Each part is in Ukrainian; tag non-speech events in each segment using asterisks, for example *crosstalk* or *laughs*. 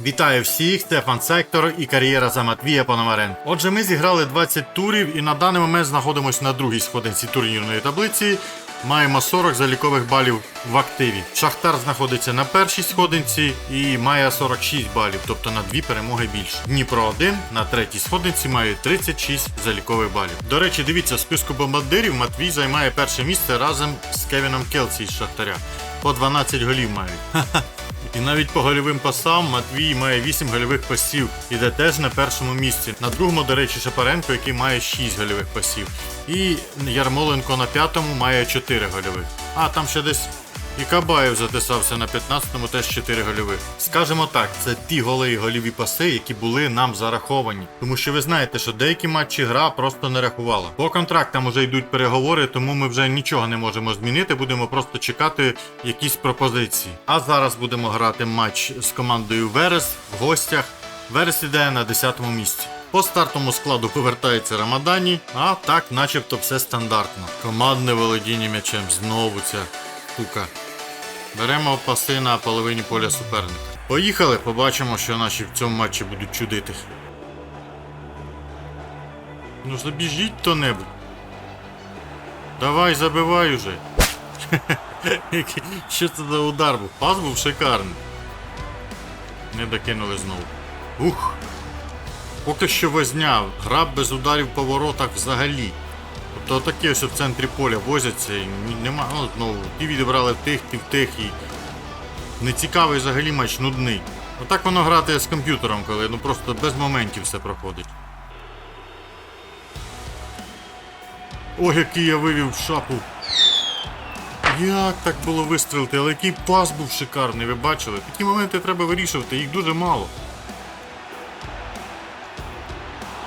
Вітаю всіх, Стефан Сектор і кар'єра за Матвія Пономаренко. Отже, ми зіграли 20 турів і на даний момент знаходимося на другій сходинці турнірної таблиці. Маємо 40 залікових балів в активі. Шахтар знаходиться на першій сходинці і має 46 балів, тобто на дві перемоги більше. Дніпро 1 на третій сходинці має 36 залікових балів. До речі, дивіться, в списку бомбардирів Матвій займає перше місце разом з Кевіном Келсі з Шахтаря. По 12 голів мають. І навіть по гольовим пасам Матвій має 8 гольових пасів, іде теж на першому місці. На другому, до речі, Шапаренко, який має 6 гольових пасів. І Ярмоленко на п'ятому має 4 гольових. А там ще десь і Кабаєв затисався на 15-му, теж 4 гольових. Скажемо так, це ті голи і гольові паси, які були нам зараховані. Тому що ви знаєте, що деякі матчі гра просто не рахувала. По контрактам вже йдуть переговори, тому ми вже нічого не можемо змінити. Будемо просто чекати якісь пропозиції. А зараз будемо грати матч з командою Верес в гостях. Верес іде на 10-му місці. По стартовому складу повертається Рамадані, а так, начебто, все стандартно. Командне володіння м'ячем знову ця штука. Беремо паси на половині поля суперника. Поїхали, побачимо, що наші в цьому матчі будуть чудити. Ну забіжіть хто-небудь. Давай, забивай уже. *laughs* Що це за удар був? Пас був шикарний. Не докинули знову. Ух. Поки що возня. Гра без ударів по воротах взагалі. Тобто такі ось в центрі поля возяться і нема. Ну, знову, ті відібрали тих, ті в тих і. Нецікавий взагалі матч, нудний. Отак воно грати з комп'ютером, коли ну просто без моментів все проходить. Ой, який я вивів шапу. Як так було вистрілити, але який пас був шикарний, ви бачили? Такі моменти треба вирішувати, їх дуже мало.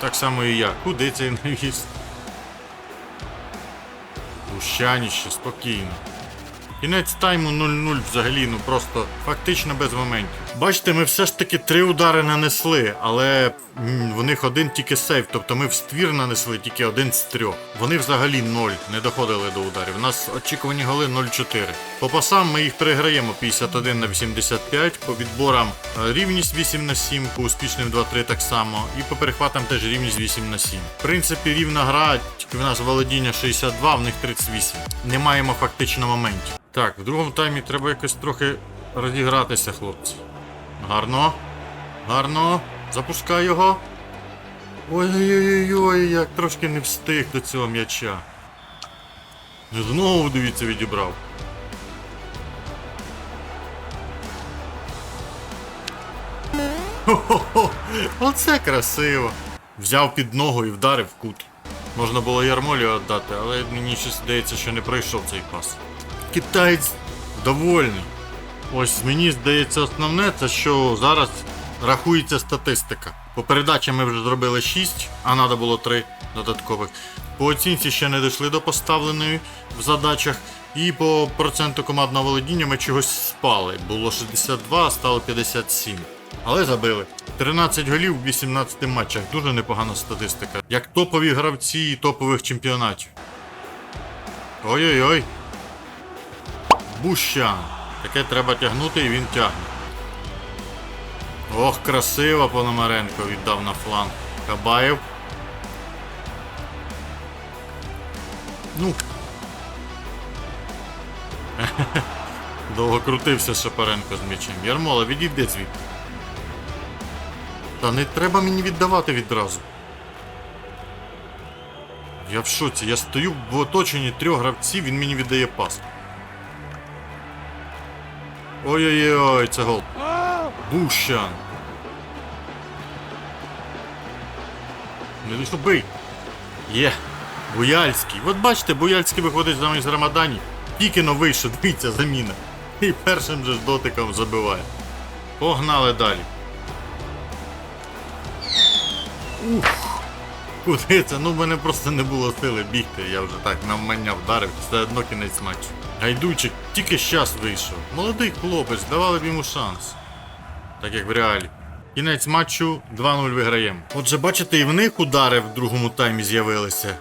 Так само і я. Куди цей навіс? Гущаніще, спокійно. Кінець тайму 0-0 взагалі, ну просто фактично без моментів. Бачите, ми все ж таки три удари нанесли, але в них один тільки сейв, тобто ми в ствір нанесли тільки один з трьох. Вони взагалі 0, не доходили до ударів. У нас очікувані голи 0-4. По пасам ми їх переграємо 51 на 85, по відборам е, рівність 8 на 7, по успішним 2-3 так само, і по перехватам теж рівність 8 на 7. В принципі, рівна гра, тільки в нас володіння 62, в них 38. Не маємо фактично моментів. Так, в другому таймі треба якось трохи розігратися, хлопці. Гарно. Гарно. Запускай його. Ой-ой-ой, як трошки не встиг до цього м'яча. Знову, дивіться, відібрав. Хо-хо-хо, оце красиво. Взяв під ногу і вдарив в кут. Можна було Ярмолі віддати, але мені щось здається, що не пройшов цей пас. Китаєць довольний. Ось мені здається основне, це що зараз рахується статистика. По передачам ми вже зробили 6, а треба було 3 додаткових. По оцінці ще не дійшли до поставленої в задачах. І по проценту командного володіння ми чогось спали. Було 62, а стало 57. Але забили. 13 голів в 18 матчах. Дуже непогана статистика. Як топові гравці топових чемпіонатів. Ой-ой-ой. Бущан. Таке треба тягнути і він тягне. Ох, красиво Пономаренко віддав на фланг. Кабаєв. Ну. *laughs* Довго крутився Шапаренко з м'ячем. Ярмола, відійди звідти. Та не треба мені віддавати відразу. Я в шоці, я стою в оточенні трьох гравців, він мені віддає пас. Ой-ой-ой, це гол. Бущан. Не дійшло бий. Є. Буяльський. От бачите, Буяльський виходить замість Рамадані. Тільки но вийшов, дивіться, заміна. І першим же ж дотиком забиває. Погнали далі. Ух. Куди це? Ну в мене просто не було сили бігти, я вже так навмання вдарив, все одно кінець матчу. Гайдучик тільки щас вийшов. Молодий хлопець, давали б йому шанс. Так як в реалі. Кінець матчу 2-0 виграємо. Отже, бачите, і в них удари в другому таймі з'явилися.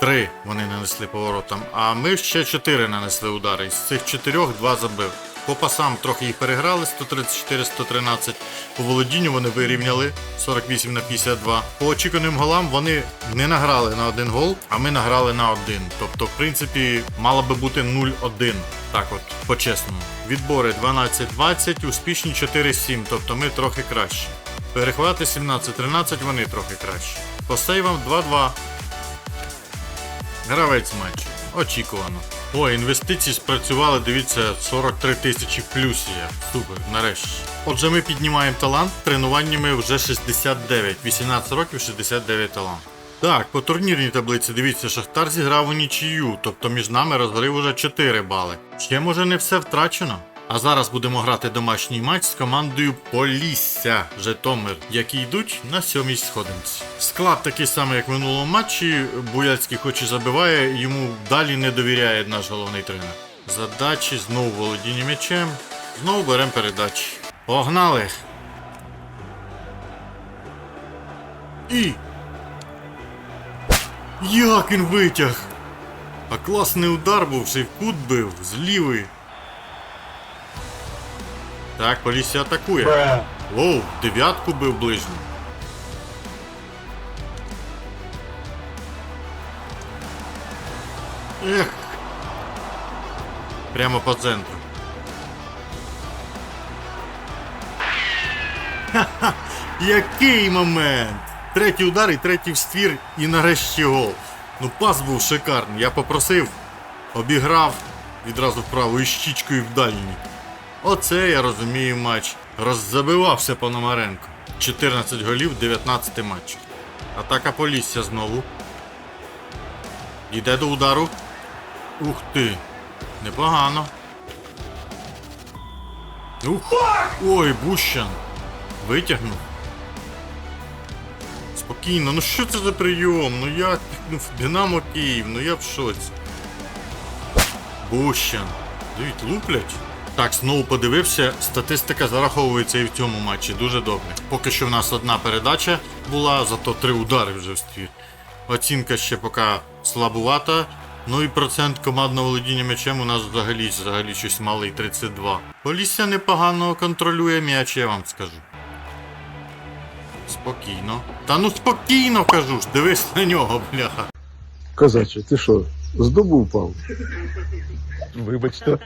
Три вони нанесли поворотом, а ми ще чотири нанесли удари. З цих чотирьох два забив. По пасам трохи їх переграли 134-113. По володінню вони вирівняли 48 на 52. По очікуваним голам вони не награли на один гол, а ми награли на один. Тобто, в принципі, мало би бути 0-1. Так от, по-чесному. Відбори 12-20, успішні 4-7, тобто ми трохи краще. Перехвати 17-13, вони трохи краще. По сейвам 2-2. Гравець матчу. Очікувано. О, інвестиції спрацювали, дивіться, 43 тисячі плюс є. Супер, нарешті. Отже, ми піднімаємо талант тренуваннями вже 69. 18 років 69 талант. Так, по турнірній таблиці дивіться, Шахтар зіграв у нічию, тобто між нами розгорів уже 4 бали. Ще може не все втрачено. А зараз будемо грати домашній матч з командою Полісся Житомир, які йдуть на сьомій сходинці. Склад такий самий, як в минулому матчі. Буяцький хоч і забиває, йому далі не довіряє наш головний тренер. Задачі знову володіння м'ячем. Знову беремо передачі. Погнали! І. Як він витяг! А класний удар був, ще й кут бив, з лівої. Так, Полісся атакує. Оу, дев'ятку бив ближню. Ех. Прямо по центру. Ха-ха! Який момент! Третій удар і третій в ствір і нарешті гол. Ну пас був шикарний. Я попросив, обіграв відразу вправо і щічкою в дальній. Оце я розумію матч. Роззабивався Пономаренко. 14 голів, 19 матчів. Атака Полісся знову. Йде до удару. Ух ти. Непогано. Ух. Ой, Бущан. Витягнув. Спокійно, ну що це за прийом? Ну я ну, Динамо Київ, ну я в шоці. Бущан. Дивіться, луплять. Так, знову подивився, статистика зараховується і в цьому матчі дуже добре. Поки що в нас одна передача була, зато три удари вже в ствір. Оцінка ще поки слабувата. Ну і процент командного володіння м'ячем у нас взагалі, взагалі щось малий 32. Полісся непогано контролює м'яч, я вам скажу. Спокійно. Та ну спокійно кажу ж, дивись на нього, бляха. Козаче, ти що, з дубу впав? Вибачте.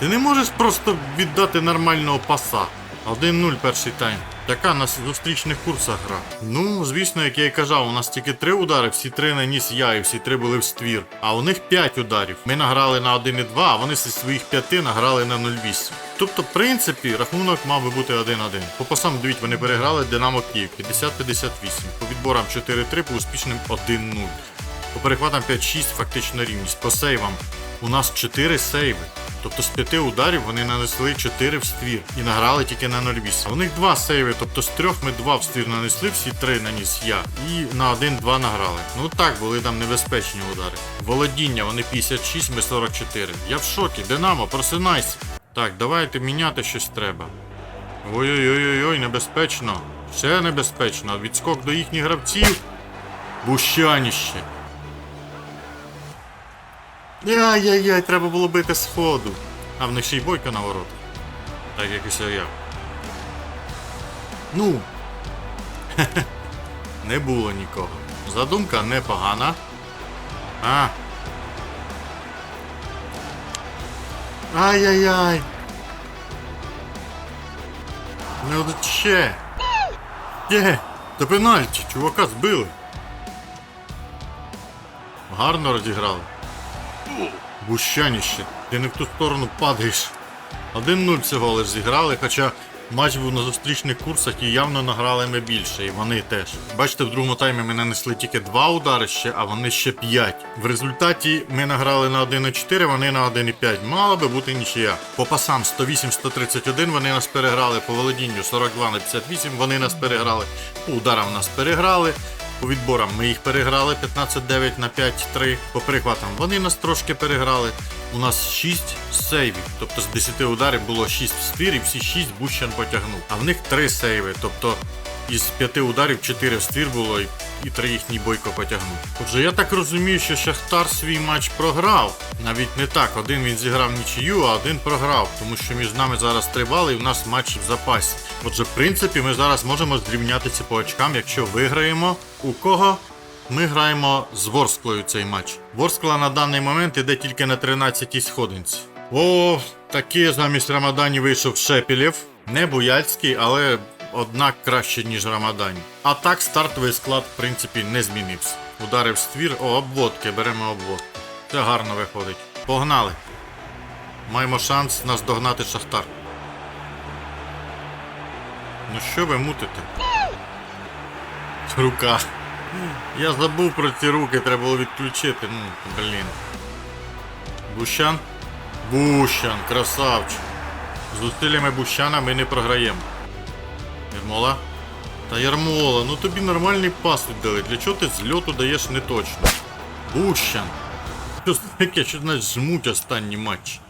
Ти не можеш просто віддати нормального паса. 1-0 перший тайм. Така на зустрічних курсах гра. Ну, звісно, як я і казав, у нас тільки три удари, всі три наніс я і всі три були в ствір. А у них 5 ударів. Ми награли на 1,2, а вони зі своїх 5 награли на 0,8. Тобто, в принципі, рахунок мав би бути 1-1. По пасам, дивіть, вони переграли Динамо Київ 50-58. По відборам 4-3, по успішним 1-0. По перехватам 5-6 фактично рівність. По сейвам у нас 4 сейви. Тобто з 5 ударів вони нанесли 4 в ствір і награли тільки на 0,8. У них 2 сейви, тобто з 3 ми 2 в ствір нанесли, всі 3 наніс я. І на 1-2 награли. Ну так, були там небезпечні удари. Володіння, вони 56, ми 44. Я в шокі. Динамо, просинайся. Так, давайте міняти щось треба. Ой-ой-ой, небезпечно. Все небезпечно. Відскок до їхніх гравців. Бущаніще. Ай-яй-яй, треба було бити сходу. А в них ще й бойка на воротах. Так як і я. Ну. *laughs* Не було нікого. Задумка непогана. А. Ай-яй-яй. Ну ще. Є. Та пенальті, чувака збили. Гарно розіграли. Бущаніще, ти не в ту сторону падаєш. 1-0 всього лиш зіграли, хоча матч був на зустрічних курсах і явно награли ми більше, і вони теж. Бачите, в другому таймі ми нанесли тільки 2 удари ще, а вони ще 5. В результаті ми награли на 1,4, вони на 1,5. Мала би бути нічия. По пасам 108-131 вони нас переграли, по володінню 42 на 58 вони нас переграли, по ударам нас переграли. По відборам ми їх переграли 15-9 на 5-3. По перехватам вони нас трошки переграли. У нас 6 сейвів. Тобто з 10 ударів було 6 в ствір і всі 6 Бущан потягнув. А в них 3 сейви. Тобто із п'яти ударів чотири в ствір було і, три їхній бойко потягнув. Отже, я так розумію, що Шахтар свій матч програв. Навіть не так. Один він зіграв нічию, а один програв, тому що між нами зараз три бали і в нас матч в запасі. Отже, в принципі, ми зараз можемо зрівнятися по очкам, якщо виграємо. У кого? Ми граємо з Ворсклою цей матч. Ворскла на даний момент іде тільки на 13-й сходинці. О, таки замість Рамадані вийшов Шепілєв. Не Буяльський, але однак краще, ніж Рамадані. А так стартовий склад, в принципі, не змінився. Ударив ствір, о, обводки, беремо обводки. Це гарно виходить. Погнали. Маємо шанс наздогнати Шахтар. Ну що ви мутите? Рука. Я забув про ці руки, треба було відключити. Ну, блін. Бущан? Бущан, красавчик. З зусиллями Бущана ми не програємо. Ярмола? Та Ярмола, ну тобі нормальний пас віддали. Для чого ти з льоту даєш не точно? Бущан. Що таке, що значить жмуть останній матч?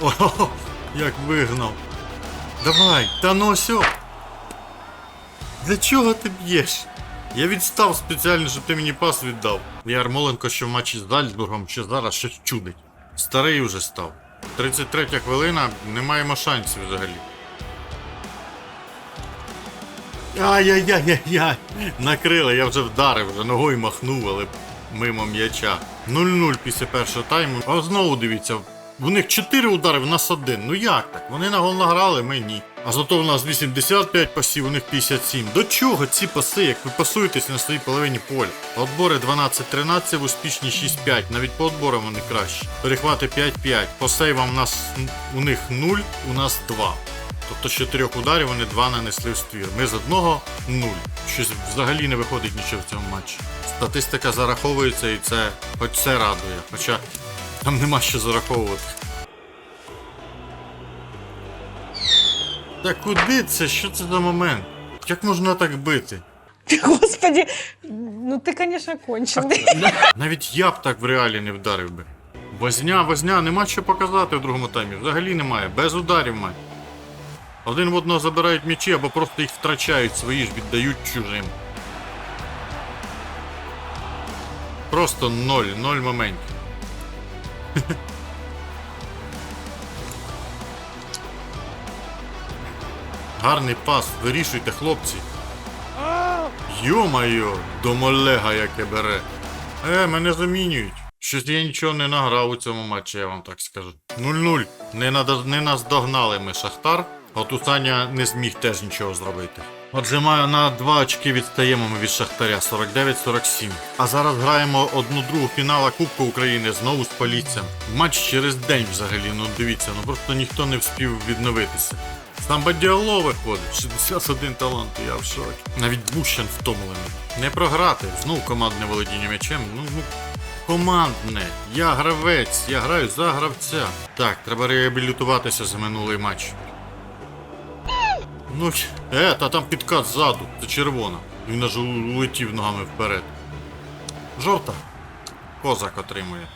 О, *laughs* як вигнав. Давай, та ну осьо. Для чого ти б'єш? Я відстав спеціально, щоб ти мені пас віддав. Ярмоленко, що в матчі з Зальцбургом, ще зараз щось чудить. Старий уже став. 33 хвилина, не маємо шансів взагалі. Ай-яй-яй-яй-яй! Накрили, я вже вдарив, вже ногою махнув, але мимо м'яча. 0-0 після першого тайму. А знову дивіться, у них 4 удари, в нас один. Ну як так? Вони на гол награли, ми ні. А зато в нас 85 пасів, у них 57. До чого ці паси, як ви пасуєтесь на своїй половині поля? Отбори 12-13, в успішні 6-5. Навіть по отборам вони кращі. Перехвати 5-5. По сейвам у нас у них 0, у нас 2. Тобто з чотирьох ударів вони два нанесли в ствір. Ми з одного нуль. Щось взагалі не виходить нічого в цьому матчі. Статистика зараховується і це хоч це радує. Хоча там нема що зараховувати. Та куди це? Що це за момент? Як можна так бити? Господи, ну ты, конечно, конченый. *laughs* Навіть я б так в реалі не вдарив би. Возня, возня, нема що показати в другому таймі. Взагалі немає. Без ударів мать. Один в одного забирають м'ячі або просто їх втрачають, свої ж віддають чужим. Просто ноль, ноль моментів. *laughs* Гарний пас, вирішуйте, хлопці. Йо-майо, домолега яке бере. Е, мене замінюють. Щось я нічого не награв у цьому матчі, я вам так скажу. 0-0. Не, не нас ми Шахтар. От у не зміг теж нічого зробити. Отже, маю на 2 очки відстаємо ми від Шахтаря 49-47. А зараз граємо одну другу фінала Кубку України знову з Поліцем. Матч через день взагалі, ну дивіться, ну просто ніхто не вспів відновитися. Сам Бадіало виходить, 61 талант, я в шокі. Навіть Бущан втомлений. Не програти, знов командне володіння м'ячем. Ну, ну, командне. Я гравець, я граю за гравця. Так, треба реабілітуватися за минулий матч. Ну, е, та там підкат ззаду, це червона. Він аж улетів ногами вперед. Жовта. Козак отримує.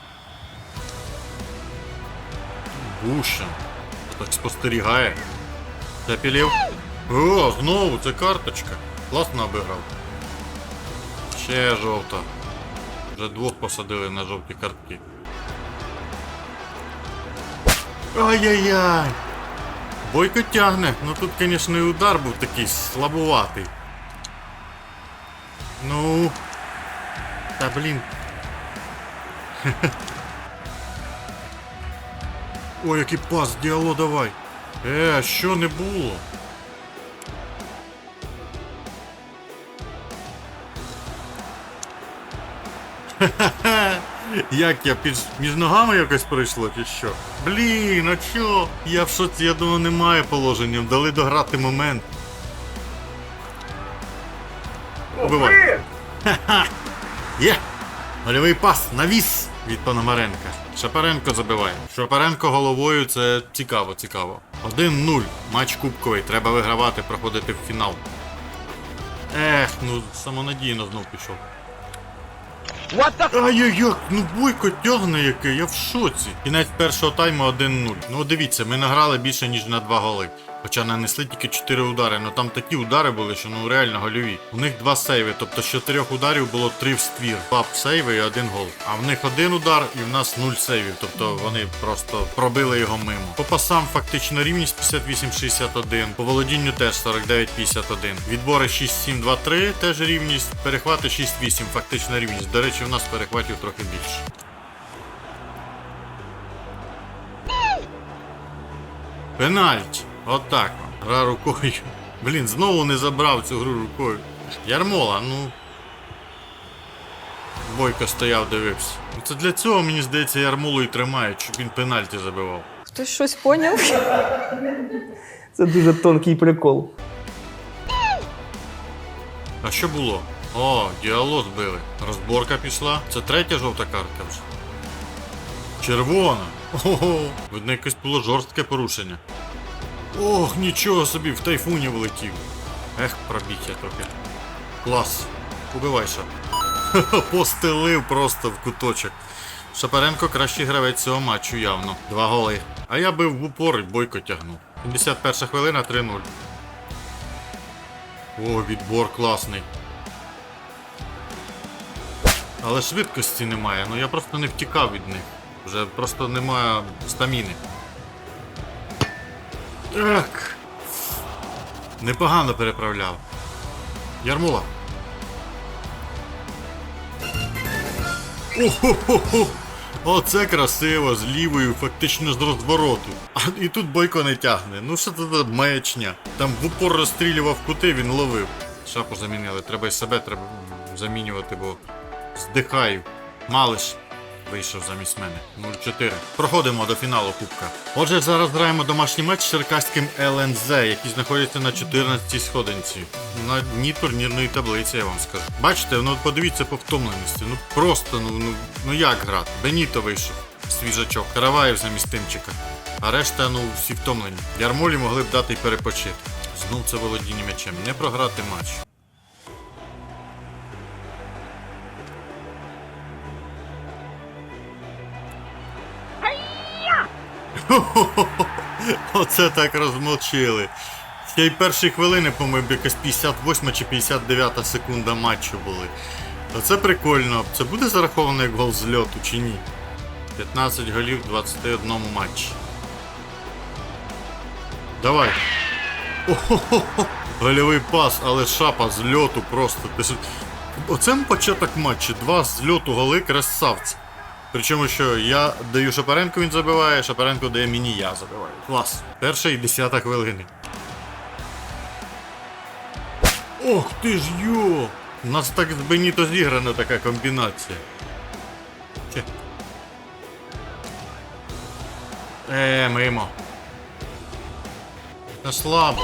Бущан. Так спостерігає. Запілів. О, знову, це карточка. Класно обіграв. Ще жовта. Вже двох посадили на жовті картки. Ай-яй-яй! Бойко тягне. Ну тут, звісно, і удар був такий слабуватий. Ну. Та блін. *laughs* Ой, який пас, діало давай. Е, що не було? Ха-ха-ха! *laughs* Як я під між ногами якось пройшло, чи що? Блін, а чо? Я в шоці, я думав, немає положення, дали дограти момент. Убивай. Ха-ха! Є! Гольовий пас, навіс від Пономаренка. Шапаренко забиває. Шапаренко головою це цікаво, цікаво. 1-0. Матч кубковий. Треба вигравати, проходити в фінал. Ех, ну самонадійно знов пішов. Ай-яй-яй, ну бойко тягне який, я в шоці. Кінець першого тайму 1-0. Ну дивіться, ми награли більше, ніж на 2 голи. Хоча нанесли тільки 4 удари. Ну там такі удари були, що ну реально гольові. У них два сейви, тобто з 4 ударів було 3 в ствір. Два сейви і один гол. А в них один удар і в нас 0 сейвів. Тобто вони просто пробили його мимо. По пасам фактично рівність 58-61. По володінню теж 49-51. Відбори 6-7-2-3 теж рівність. Перехвати 6-8, фактична рівність. До речі, у нас перехватів трохи більше. Пенальті. Отак. от. Гра рукою. Блін, знову не забрав цю гру рукою. Ярмола, ну. Бойко стояв, дивився. Ну, Це для цього, мені здається, Ярмолу і тримають, щоб він пенальті забивав. Хтось щось поняв? Це дуже тонкий прикол. А що було? О, діало збили. Розборка пішла. Це третя жовта картка вже. Червона. Ого. Видно, якесь було жорстке порушення. Ох, нічого собі, в тайфуні влетів. Ех, пробіття трохи. Клас. Убивай шап. *laughs* Постелив просто в куточок. Шапаренко кращий гравець цього матчу явно. Два голи. А я бив в упор і бойко тягнув. 71 хвилина 3-0. О, відбор класний. Але швидкості немає, ну я просто не втікав від них. Вже просто немає стаміни. Так. Непогано переправляв. Ярмола. О-хо-хо-хо! Оце красиво, з лівою, фактично з розвороту. А і тут бойко не тягне. Ну що це за маячня? Там в упор розстрілював кути, він ловив. Шапу замінили, треба і себе треба замінювати, бо здихаю. Малиш вийшов замість мене. 0-4. Проходимо до фіналу Кубка. Отже, зараз граємо домашній матч з черкаським ЛНЗ, який знаходиться на 14-й сходинці. На дні турнірної таблиці, я вам скажу. Бачите, ну подивіться по втомленості. Ну просто, ну, ну, ну як грати? Беніто вийшов. Свіжачок. Караваєв замість Тимчика. А решта, ну, всі втомлені. Ярмолі могли б дати й перепочити. Знов це володіння м'ячем. Не програти матч. Оце так розмовчили. Ще й перші хвилини, по-моєму, якась 58 чи 59 секунда матчу були. Оце прикольно. Це буде зараховано як гол з льоту чи ні? 15 голів в 21 матчі. Давай. О-хо-хо-хо. Гольовий пас, але шапа з льоту просто. Оце початок матчу. Два з льоту голи красавці. Причому що я даю Шапаренку, він забиває, Шапаренко дає мені, я забиваю. Клас. Перша і десята хвилини. Ох ти ж йо! У нас так з Беніто зіграна така комбінація. Е, мимо. Та слабо.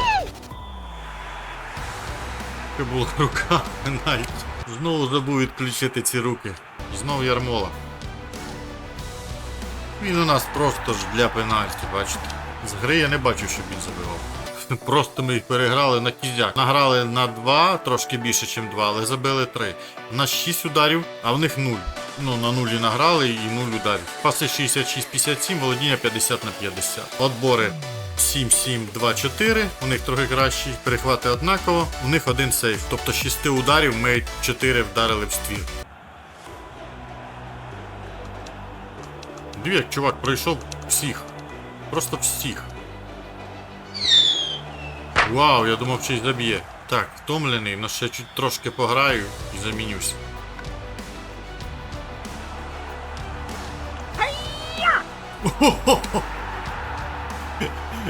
Це була рука пенальті. Знову забув відключити ці руки. Знову ярмола. Він у нас просто ж для пенальті, бачите. З гри я не бачу, щоб він забивав. *laughs* Просто ми їх переграли на кізяк. Награли на 2, трошки більше, ніж 2, але забили 3. У нас 6 ударів, а в них 0. Ну, на нулі награли і 0 ударів. Паси 66-57, володіння 50 на 50. Отбори 7-7-2-4. У них трохи кращі. Перехвати однаково. У них один сейф. Тобто 6 ударів ми 4 вдарили в ствір. Як чувак пройшов всіх. Просто всіх. Вау, я думав, щось заб'є. Так, втомлений, но ще чуть трошки пограю і замінюсь. Хо-хо-хо.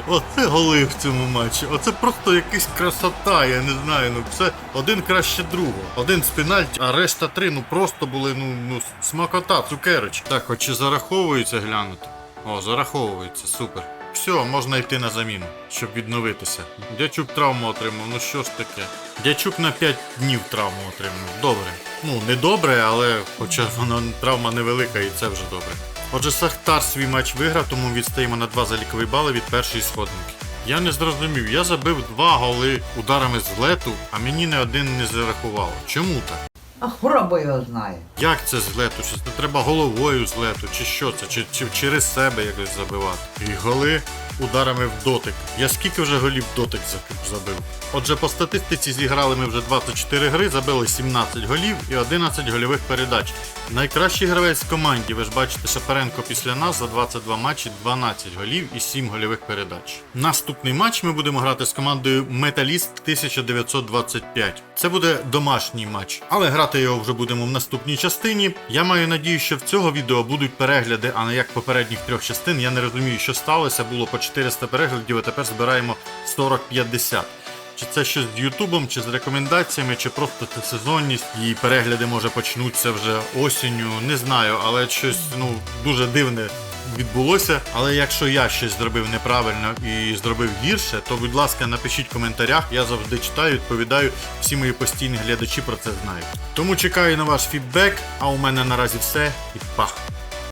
Оце голи в цьому матчі. Оце просто якась красота, я не знаю. Ну це один краще другого. Один з пенальті, а решта три, ну просто були, ну, ну смакота, цукерич. Так, хоч чи зараховується глянути? О, зараховується, супер. Все, можна йти на заміну, щоб відновитися. Дячук травму отримав, ну що ж таке? Дячук на 5 днів травму отримав. Добре. Ну, не добре, але хоча вона травма невелика і це вже добре. Отже, Сахтар свій матч виграв, тому відстаємо на 2 залікові бали від першої сходинки. Я не зрозумів, я забив два голи ударами з лету, а мені не один не зарахувало. Чому так? А хвороба його знає. Як це з лету? Чи це треба головою з лету? Чи що це? Чи, чи через себе якось забивати? І голи ударами в дотик. Я скільки вже голів дотик за- забив. Отже, по статистиці зіграли ми вже 24 гри, забили 17 голів і 11 гольових передач. Найкращий гравець в команді, ви ж бачите, Шапаренко після нас за 22 матчі 12 голів і 7 гольових передач. Наступний матч ми будемо грати з командою Металіст 1925. Це буде домашній матч, але грати його вже будемо в наступній частині. Я маю надію, що в цього відео будуть перегляди, а не як попередніх трьох частин. Я не розумію, що сталося. Було по 400 переглядів, а тепер збираємо 40-50. Чи це щось з Ютубом, чи з рекомендаціями, чи просто це сезонність, і перегляди може почнуться вже осінню. Не знаю, але щось ну дуже дивне відбулося. Але якщо я щось зробив неправильно і зробив гірше, то будь ласка, напишіть в коментарях. Я завжди читаю, відповідаю. Всі мої постійні глядачі про це знають. Тому чекаю на ваш фідбек. А у мене наразі все і пах.